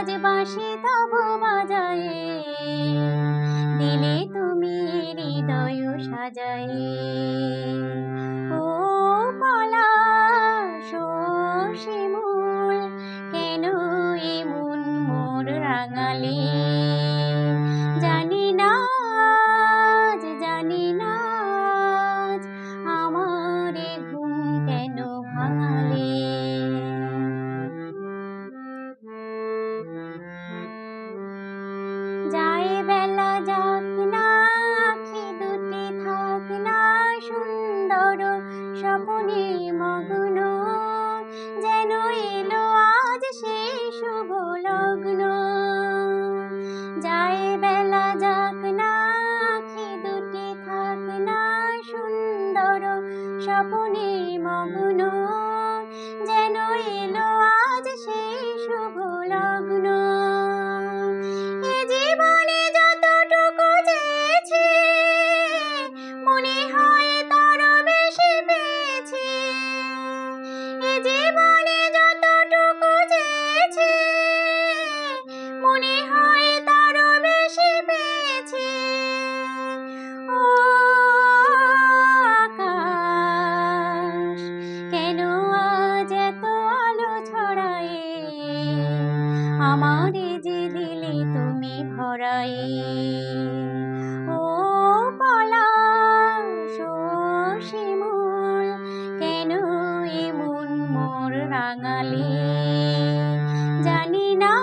আজ বাঁশি তবু বাজায়। দিলে তুমি হৃদয় সাজায়। ও পলাশ শিমুল কেন এমন মোর রাঙালি? মগ্ন, যেন এলো আজ সেই শুভ লগ্ন যায় বেলা যাক না, আখি দুটি থাক না, সুন্দর স্বপনে মগ্ন। ছড়াই ও পলাশ শিমুল কেন এমন মোর রাঙালি? জানি না